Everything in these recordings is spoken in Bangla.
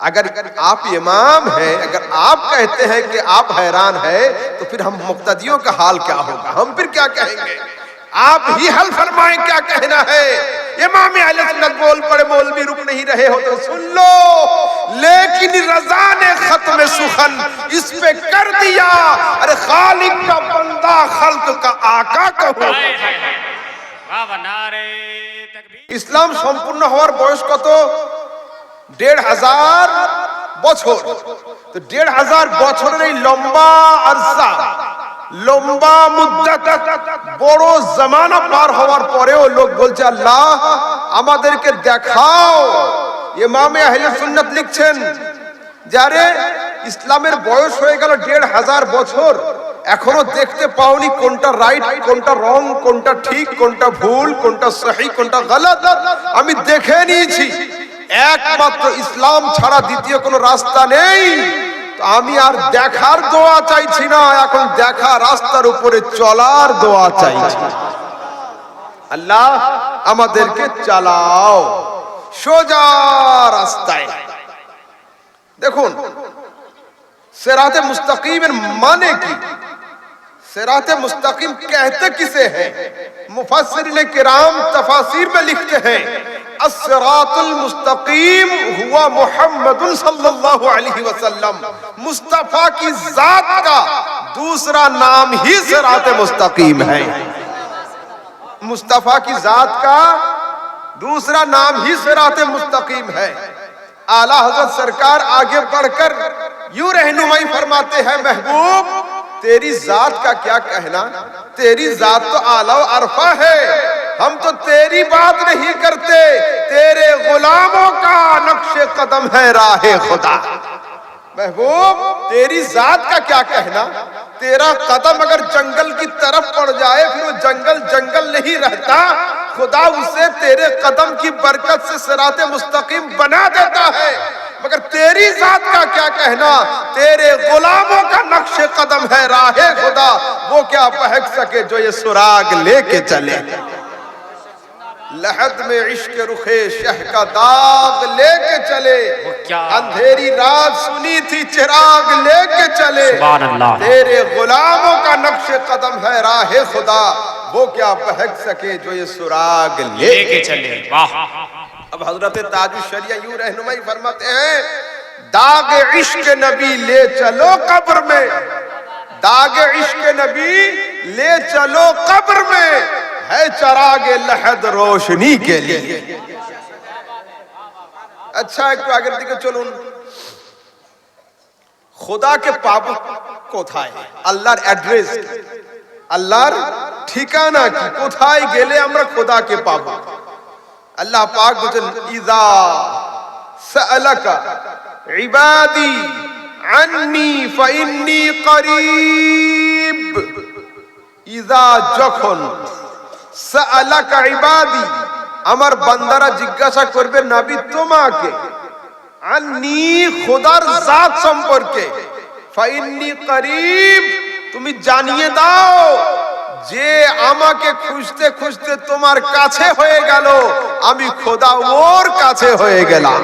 اگر آپ امام ہیں، اگر آپ کہتے ہیں کہ آپ حیران ہیں، تو پھر ہم مقتدیوں کا حال کیا ہوگا؟ ہم پھر کیا کہیں گے؟ آپ ہی حل فرمائیں کیا کہنا ہے؟ امام علیہ سنت بول پڑے، مولوی رک نہیں رہے ہو تو سن لو۔ لیکن رضا نے ختم سخن اس پہ کر دیا۔ ارے خالق کا بندہ، خلق کا آقا کہو۔ اسلام سمپورن ہور کو تو দেড় হাজার বছর। তো দেড় হাজার বছরের এই লম্বা আরসা লম্বা মুদ্দাত বড় জামানা পার হওয়ার পরেও লোক বলছে, আল্লাহ, আমাদেরকে দেখাও। ইমামে আহলে লিখছেন যারে ইসলামের বয়স হয়ে গেল দেড় হাজার বছর। এখনও দেখতে পাওনি কোনটা রাইট, কোনটা রং, কোনটা ঠিক, কোনটা ভুল, কোনটা সহি, কোনটা গলত। আমি দেখে নিয়েছি। একমাত্র ইসলাম ছাড়া দ্বিতীয় কোনো রাস্তা নেই তো আমি আর দেখার দোয়া চাইছি না এখন দেখা রাস্তার উপরে চলার দোয়া চাইছি আল্লাহ আমাদেরকে চালাও সোজা রাস্তায় দেখুন সেরাতে মুস্তাকিমের মানে কি सेरात मुस्तकीम कहते किसे हैं मुफस्सिरीन किराम तफासिर में लिखते हैं السراط المستقیم ہوا محمد صلی اللہ علیہ وسلم. مصطفیٰ کی ذات کا دوسرا نام ہی سرات مستقیم ہے. مصطفیٰ کی ذات کا دوسرا نام ہی سرات مستقیم ہے. اعلیٰ حضرت سرکار آگے بڑھ کر یوں رہنمائی فرماتے ہیں، محبوب، تیری ذات کا کیا کہنا؟ تیری ذات تو اعلیٰ و عرفہ ہے۔ ہم تو تیری بات نہیں کرتے، تیرے غلاموں کا نقش قدم ہے راہ خدا۔ محبوب، تیری ذات کا کیا کہنا؟ تیرا قدم اگر جنگل کی طرف پڑ جائے، پھر وہ جنگل جنگل نہیں رہتا۔ خدا اسے تیرے قدم کی برکت سے سرات مستقیم بنا دیتا ہے۔ مگر تیری ذات کا کیا کہنا؟ تیرے غلاموں کا نقش قدم ہے راہ خدا۔ وہ کیا پہک سکے جو یہ سراغ لے کے چلے۔ لہد میں عشق رخے شہ کا داغ لے کے چلے۔ اندھیری رات سنی تھی چراغ لے کے چلے۔ سبحان اللہ۔ تیرے غلاموں کا نقش قدم ہے راہ خدا۔ وہ کیا بہک سکے جو یہ سراغ لے کے چلے۔ واہ۔ اب حضرت تاج شریعہ یوں رہنمائی فرماتے ہیں داغ عشق نبی لے چلو قبر میں۔ داغ عشق نبی لے چلو قبر میں ہے چراغ لحد روشنی کے لیے۔ اچھا ایک تو آگر دیکھو، چلو۔ خدا کے پاپ کو اللہ اللہ ٹھیکانا کی۔ کو تھائے گے لے امر خدا کے پاب ال قریب ইজা যখন সালাকা ইবাদি আমার বান্দারা জিজ্ঞাসা করবে নবী তোমাকে আন্নি খোদার জাত সম্পর্কে ফাইন্নি করিব তুমি জানিয়ে দাও যে আমাকে খুঁজতে খুঁজতে তোমার কাছে হয়ে গেল আমি খোদা ওর কাছে হয়ে গেলাম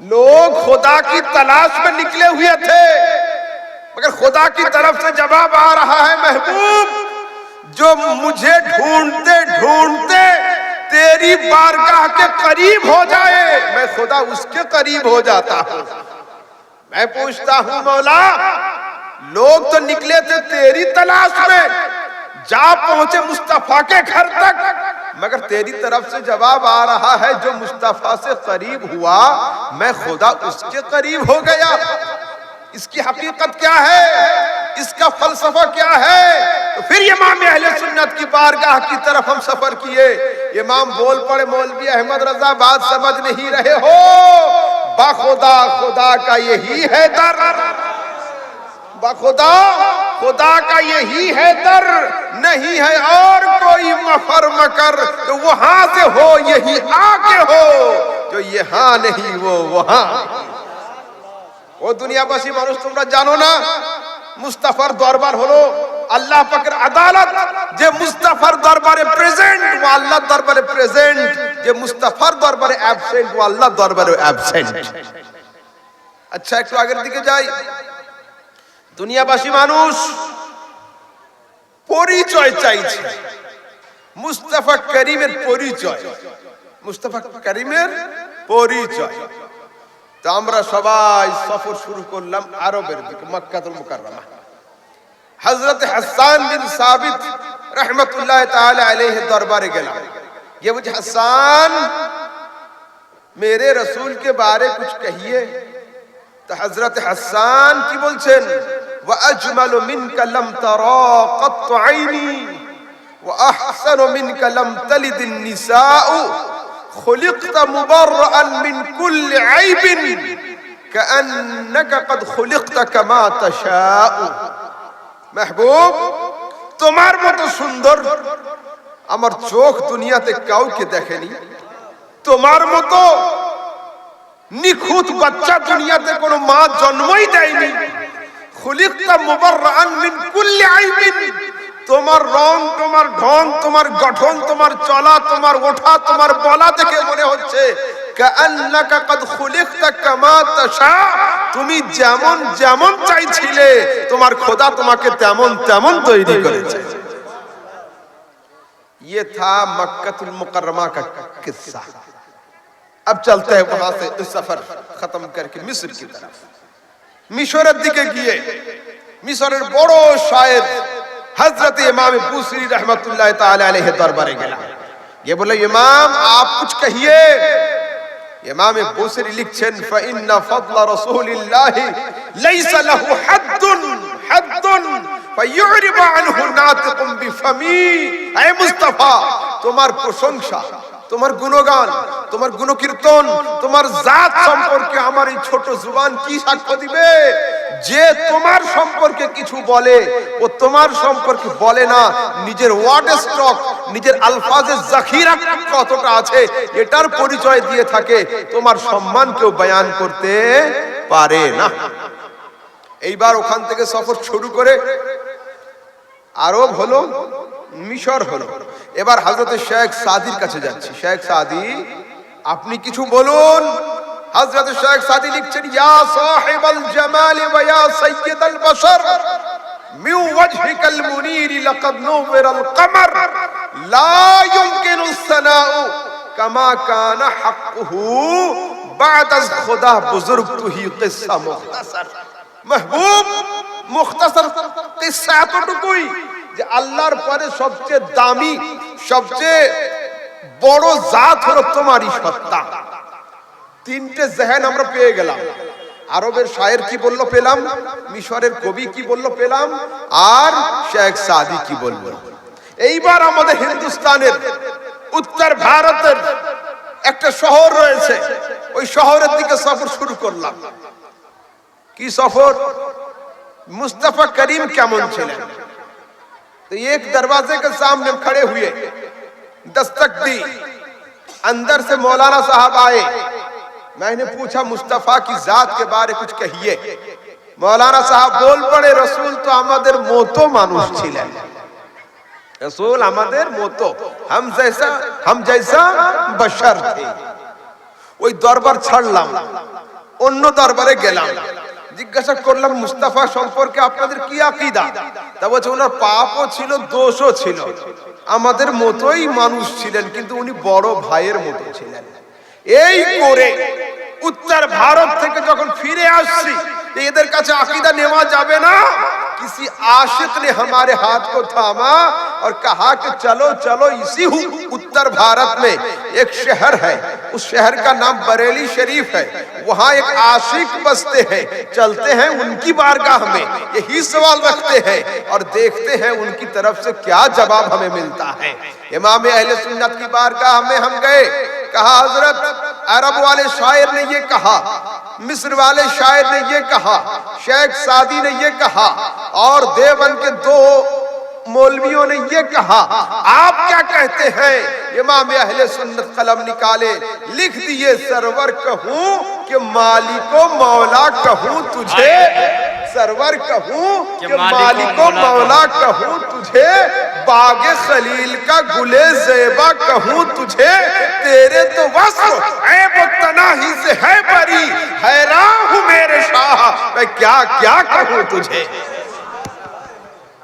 लोग खुदा की तलाश में निकले हुए थे مگر خدا کی طرف سے جواب آ رہا ہے محبوب، جو مجھے ڈھونڈتے ڈھونڈتے تیری بارگاہ کے قریب ہو جائے، میں خدا اس کے قریب ہو جاتا ہوں۔ میں پوچھتا ہوں، مولا، لوگ تو نکلے تھے تیری تلاش میں، جا پہنچے مصطفیٰ کے گھر تک۔ مگر تیری طرف سے جواب آ رہا ہے، جو مصطفیٰ سے قریب ہوا، میں خدا اس کے قریب ہو گیا۔ اس کی حقیقت کیا ہے؟ اس کا فلسفہ کیا ہے؟ تو پھر امام اہل سنت کی بارگاہ کی طرف ہم سفر کیے۔ امام بول پڑے مولوی احمد رضا، بات سمجھ نہیں رہے ہو۔ با خدا خدا کا یہی ہے در۔ با خدا خدا کا یہی ہے در۔ نہیں ہے اور کوئی مفر مکر۔ تو وہاں سے ہو، یہی آ ہو۔ جو یہاں نہیں، وہ وہاں۔ ও দুনিয়াবাসী মানুষ, তোমরা জানো না, মুস্তাফার দরবার হলো আল্লাহ পাকের আদালত। যে মুস্তাফার দরবারে প্রেজেন্ট ও আল্লাহর দরবারে প্রেজেন্ট যে মুস্তাফার দরবারে অ্যাবসেন্ট ও আল্লাহর দরবারে অ্যাবসেন্ট আচ্ছা একটু আগের দিকে যাই। দুনিয়াবাসী মানুষ পরিচয় চাইছে। মুস্তাফা করিমের পরিচয়। মুস্তাফা করিমের পরিচয়। তো আমরা সবাই সফর শুরু করলাম আরবের দিকে মক্কাতুল মুকাররমা হযরত হাসান বিন সাবিত রাহমাতুল্লাহ তাআলা আলাইহি দরবারে গেলাম ये मुझे হাসান मेरे रसूल के बारे कुछ कहिए तो हजरत हसान की बोलছেন واجمل منك لم ترى قط عيني واحسن منك لم تلد النساء خلقت مبرأ من كل عيب كأنك قد خلقت كما تشاء محبوب তোমার মতো সুন্দর আমার চোখ দুনিয়াতে কাউকে দেখেনি তোমার মতো নিখুঁত বাচ্চা দুনিয়াতে কোনো মা জন্মই দেয়নি খুলিকতা মুবাররান মিন কুল্লি আইবিন তোমার রং, তোমার ঢং, তোমার গঠন, তোমার চলা, তোমার ওঠা, তোমার বলা দেখে মনে হচ্ছে তুমি যেমন যেমন চাইছিলে, তোমার খোদা তোমাকে তেমন তেমন তৈরি করেছে। یہ تھا مکت المکرمہ کا قصہ মিশরের দিকে গিয়ে, মিশরের বড় সাহেব হজরত ইমাম বুসরি রহমতুল্লাহ তালেহ দরবারে গেলাম। গিয়ে বলে ইমাম, আপ কুছ কহিয়ে? ইমাম বুসরি লিখছেন, ফাইন্না ফাদলা রাসূলিল্লাহ লাইসা লাহু হাদ্দুন হাদ্দুন ফায়ুরিবু আনহু নাতিকুম বিফমি। এ মুস্তাফা, তোমার প্রশংসা, তোমার গুণগান, তোমার গুণকীর্তন, তোমার জাত সম্পর্কে আমার এই ছোট জুবান কি সাক্ষ্য দিবে? যে তোমার সম্পর্কে কিছু বলে ও তোমার সম্পর্কে বলে না, নিজের ওয়ার্ড স্টক নিজের আলফাজের জাখিরা কতটা আছে, এটার পরিচয় দিয়ে থাকে, তোমার সম্মান কেউ বয়ান করতে পারে না। এইবার ওখান থেকে সফর শুরু করে আরব হলো, মিশর হলো। এবার হজরত শেখ সাদির কাছে যাচ্ছি। শেখ সাদি, আপনি কিছু বলুন। হযরত শেখ সাদি লিখছেন ইয়া সাহিবাল জামাল ওয়া ইয়া সাইয়্যিদাল বশর من وجهك المنير لقد نور القمر لا يمكن الثناء كما كان حقه بعد از خدا بزرگ تو ہی قصہ مختصر محبوب مختصر قصہ এতটুকুই যে আল্লাহর পরে সবচেয়ে দামি সবচেয়ে বড় জাত হলো তোমারই সত্তা তিনটে জেহেন আমরা পেয়ে গেলাম আরবের শায়ের কি বললো পেলাম মিশরের কবি কি বললো পেলাম আর শেখ সাদি কি বললো এইবার আমাদের হিন্দুস্তানের উত্তর ভারতের একটা শহর রয়েছে ওই শহরের দিকে সফর শুরু করলাম কি সফর मुस्तफा करीम কেমন ছিলেন तो एक दरवाजे के सामने हम खड़े हुए दस्तक दी अंदर से मौलाना साहब आए मैंने पूछा मुस्तफा की जात के बारे कुछ कहिए মৌলানা সাহেব বল পড়ে রসুল তো আমাদের মতো মানুষ ছিলেন রসুল আমাদের মতো হাম জৈসা হাম জৈসা বশর থে ওই দরবার ছাড়লাম অন্য দরবারে গেলাম জিজ্ঞাসা করলাম মুস্তাফা সম্পর্কে আপনাদের কি আকিদা তা বলছে ওনার পাপও ছিল দোষও ছিল আমাদের মতোই মানুষ ছিলেন কিন্তু উনি বড় ভাইয়ের মতো ছিলেন এই করে উত্তর ভারত থেকে যখন ফিরে আসছি এদের কাছে আকিদা নেওয়া যাবে না کسی عاشق نے ہمارے ہاتھ کو تھاما اور کہا کہ چلو چلو، اسی اتر بھارت میں ایک شہر ہے، اس شہر کا نام بریلی شریف ہے۔ وہاں ایک عاشق بستے ہیں، چلتے ہیں ان کی بارگاہ میں، یہی سوال رکھتے ہیں اور دیکھتے ہیں ان کی طرف سے کیا جواب ہمیں ملتا ہے۔ امام اہل سنت کی بارگاہ میں ہم گئے، کہا، حضرت، عرب والے شاعر نے یہ کہا، مصر والے شاعر نے یہ کہا، شیخ سادی نے یہ کہا، اور دیون کے دو مولویوں نے یہ کہا آپ کیا کہتے ہیں؟ امام اہل سنت قلم نکالے لکھ دیے سرور کہوں کہ مالی کو مولا کہوں تجھے۔ سرور کہوں کہ مالی کو مولا کہوں تجھے۔ باغ خلیل کا گلے زیبا کہوں تجھے۔ تیرے تو وصف عیب و تناہی سے ہے بری۔ حیران ہوں میرے شاہ میں کیا کیا کہوں تجھے؟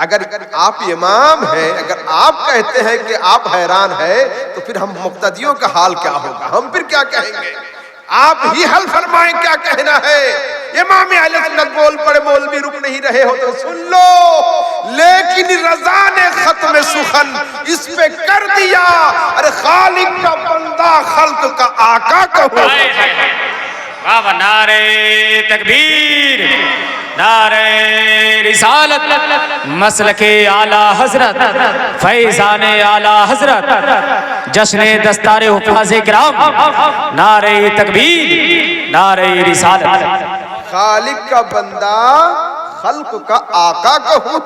اگر آپ امام ہیں، اگر آپ کہتے ہیں کہ آپ حیران ہیں، تو پھر ہم مقتدیوں کا حال کیا ہوگا؟ ہم پھر کیا کہیں گے؟ آپ ہی حل فرمائیں کیا کہنا ہے؟ امام علیہ السلام بول پڑے بھی رک نہیں رہے ہو تو سن لو۔ لیکن رضا نے ختم سخن اس پہ کر دیا۔ ارے خالق کا بندہ، خلق کا آقا کا ہو نعرے تکبیر۔ نعرے رسالت، مسلک اعلی حضرت، فیضان اعلی حضرت، جشن دستار حفاظ اکرام نعرے تکبیر نعرے رسالت۔ خالق کا بندہ আকা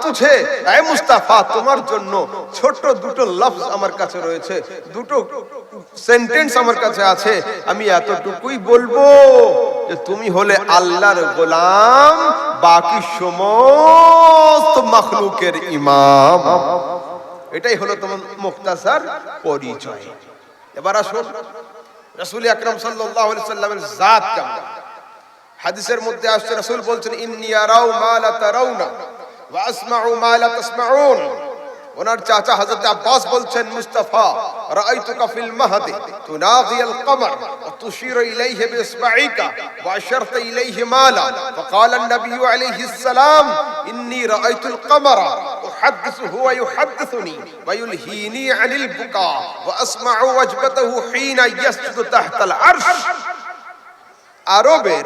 তুঝে। এ মুস্তাফা, তোমার জন্য ছোট দুটো লফজ আমার কাছে রয়েছে। দুটো সেন্টেন্স আমার কাছে আছে। আমি এতটুকুই বলব যে তুমি হলে আল্লাহর গোলাম, বাকি সমস্ত মখলুকের ইমাম। এটাই হলো তোমার মুক্তাসার পরিচয়। এবার আসুন, রাসূল আকরাম সাল্লাল্লাহু আলাইহি সাল্লামের জাত কেমন? হাদিসের মধ্যে আসছে রাসূল বলছেন ইন্নী আরাউ মা লা তারাউনা ওয়া আসমাউ মা লা তাসমাউন ওনার চাচা হযরত আব্বাস বলছেন মুস্তাফা রাআইতুকা ফিল মাহদি তুনাগি আল কমর ওয়া তুশিরু ইলাইহি বিইসবাইকা ওয়া আশারতা ইলাইহি মালা فقال النبي عليه السلام إني رأيت القمر أحدثه ويحدثني ويلهيني عن البكاء وأسمع وجبته حين يسجد تحت العرش আরবের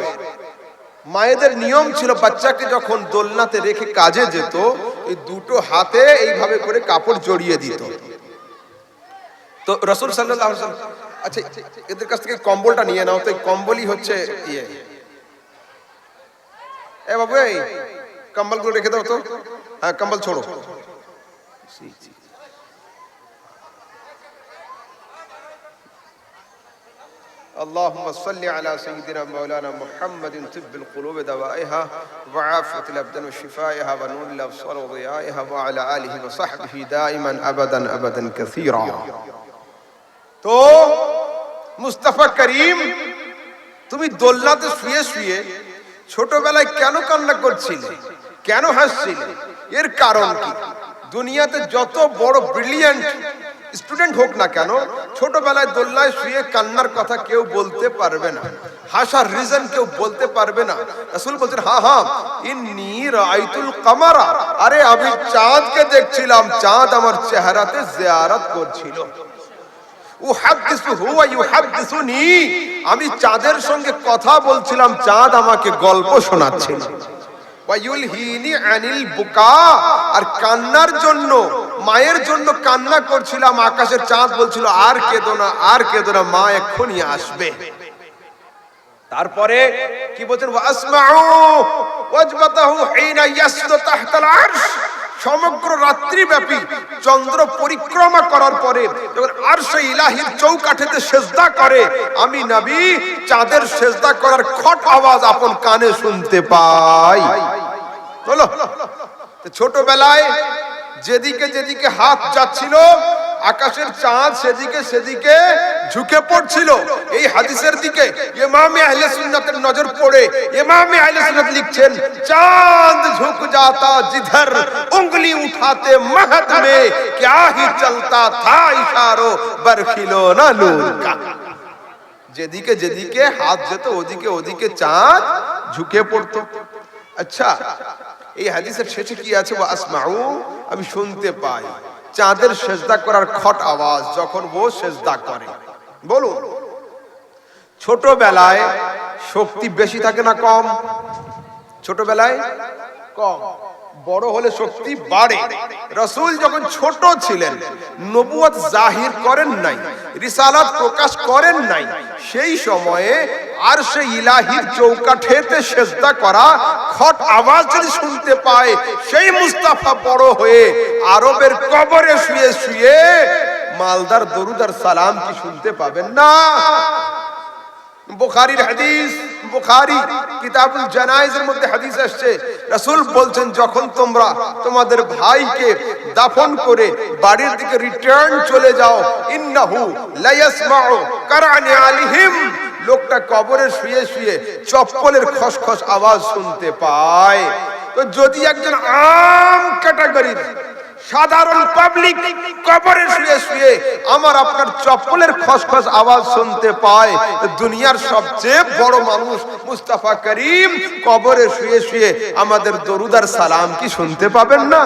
মায়েদের নিয়ম ছিল বাচ্চাকে যখন দোলনাতে রেখে কাজে যেত, এই দুটো হাতে এইভাবে করে কাপড় জড়িয়ে দিত। তো রসুল সাল্লাহ আচ্ছা এদের কাছ থেকে কম্বলটা নিয়ে নাও, তো কম্বলই হচ্ছে ইয়ে। এ বাবু, এই কম্বলগুলো রেখে দাও তো। হ্যাঁ কম্বল ছোড়ো। اللهم صل على سيدنا مولانا محمد طب القلوب دوائها وعافية الأبدان وشفائها ونور الأبصار وضيائها وعلى آله وصحبه دائما أبدا أبدا كثيرا তো মুস্তাফা করিম তুমি দোলনাতে শুয়ে শুয়ে ছোটবেলায় কেন কান্না করছিলে কেন হাসছিলে এর কারণ কি দুনিয়াতে যত বড় ব্রিলিয়ান্ট স্টুডেন্ট হোক না কেন ছোটবেলায় দোল্লায় শুয়ে কান্নার কথা কেউ বলতে পারবে না। হাসার রিজন কেউ বলতে পারবে না। রাসূল বলছেন, হা হা, ইন্নী রাআইতুল কামারা। আরে, আমি চাঁদকে দেখছিলাম। চাঁদ আমার চেহারাতে জিয়ারত করছিল। আমি চাঁদের সঙ্গে কথা বলছিলাম। চাঁদ আমাকে গল্প শোনাচ্ছিল। আনিল বুকা। আর কান্নার জন্য, মায়ের জন্য কান্না করছিলাম, আকাশের চাঁদ বলছিল, আর কেঁদো না, আর কেঁদো না, মা এক্ষুনি আসবে। তারপরে কি বলছেন ওয়াসমাউ ওয়াজবাতাহু হিনা ইয়াসদু তাহতাল সমগ্র রাত্রিব্যাপী চন্দ্র পরিক্রমা করার পরে যখন সেই ইলাহির চৌকাঠেতে সেজদা করে, আমি নবী, চাঁদের সেজদা করার খট আওয়াজ আপন কানে শুনতে পাই। ছোটবেলায় যেদিকে যেদিকে হাত যাচ্ছিল আকাশের চাঁদ সেদিকে সেদিকে ঝুঁকে পড়ছিল এই হাদিসের দিকে ইমামে আহলে সুন্নাতের নজর পড়ে ইমামে আহলে সুন্নাত লিখছেন চাঁদ ঝুঁক जाता जिधर उंगली उठाते महद में क्या ही चलता था इशारों बरखिलो ना नूर का যেদিকে যেদিকে হাত যেত ওদিকে ওদিকে চাঁদ ঝুঁকে পড়তো আচ্ছা এই হাদিসের শেষে কি আছে ও আসমাউ আমি শুনতে পাই চাঁদের সেজদা করার খট আওয়াজ যখন ও সেজদা করে। বলুন, ছোটবেলায় শক্তি বেশি থাকে না কম? ছোটবেলায় কম। বড় হলে শক্তি বাড়ে। রসুল যখন ছোট ছিলেন নবুয়ত জাহির করেন নাই, রিসালাত প্রকাশ করেন নাই, সেই সময়ে আর সে ইলাহির চৌকাঠেতে সেজদা করা, খট আওয়াজ যদি শুনতে পায়, সেই মুস্তাফা বড় হয়ে আরবের কবরে শুয়ে শুয়ে মালদার দরুদার সালাম কি শুনতে পাবেন না? বুখারীর হাদিস, বুখারী কিতাবুল জানাইজের মধ্যে হাদিস আসছে। রাসূল বলছেন, যখন তোমরা তোমাদের ভাইকে দাফন করে বাড়ির দিকে রিটার্ন চলে যাও, ইন্নাহু লা ইয়াসমাউ কারানি আলিহিম। লোকটা কবরে শুয়ে শুয়ে চপ্পলের খসখস আওয়াজ শুনতে পায়। তো যদি একজন আম ক্যাটাগরির সাধারণ পাবলিক কবরে শুয়ে শুয়ে আমার আপনার চপ্পলের খসখস আওয়াজ শুনতে পায়। দুনিয়ার সবচেয়ে বড় মানুষ মুস্তাফা করিম কবরে শুয়ে শুয়ে আমাদের দরুদার সালাম কি শুনতে পাবেন না?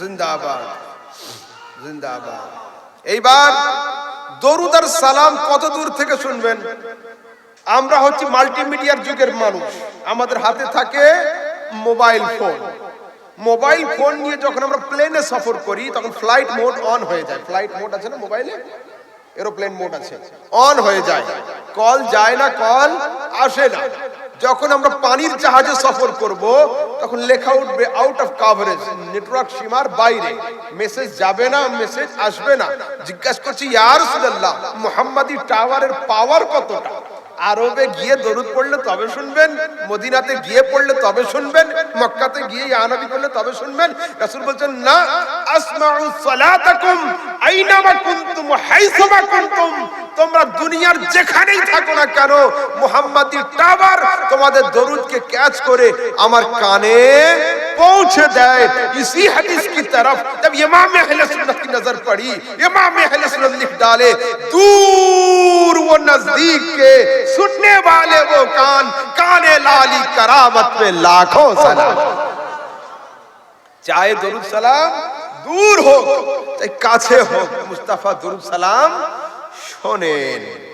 জিন্দাবাদ। জিন্দাবাদ। এইবার দরুদার সালাম কত দূর থেকে শুনবেন? আমরা হচ্ছে মাল্টিমিডিয়ার যুগের মানুষ। আমাদের হাতে থাকে মোবাইল ফোন মোবাইল ফোন নিয়ে যখন আমরা প্লেনে সফর করি, তখন ফ্লাইট মোড অন হয়ে যায়। ফ্লাইট মোড আছে না মোবাইলে এরোপ্লেন মোড আছে। অন হয়ে যায়। কল যায় না কল আসে না। যখন আমরা পানির জাহাজে সফর করব, তখন লেখা উঠবে আউট অফ কাভারেজ নেটওয়ার্ক সীমার বাইরে। মেসেজ যাবে না মেসেজ আসবে না। জিজ্ঞাসা করছি ইয়ার রাসূলুল্লাহ, মুহাম্মাদি টাওয়ারের পাওয়ার কতটা? আরবে গিয়ে দরুদ পড়লে তবে শুনবেন, মদিনাতে গিয়ে পড়লে তবে শুনবেন, মক্কাতে গিয়ে ইয়ানবী করলে তবে শুনবেন। রাসূল বলছেন, না, আসমাউ সালাতাকুম আইনামা কুনতুম হাইসামা কুনতুম। তোমরা দুনিয়ার যেখানেই থাকো না কেন মুহাম্মাদি টাওয়ার তোমাদের দরুদকে ক্যাচ করে আমার কানে پہنچ دائے اسی حدیث کی طرف جب امام اہل سنت کی نظر پڑی، امام اہل سنت لکھ ڈالے، دور وہ نزدیک کے سننے والے وہ کان کان لالی کرامت پہ لاکھوں سلام۔ چاہے درود سلام دور ہو، چاہے کاسے ہو، مصطفیٰ درود سلام شونین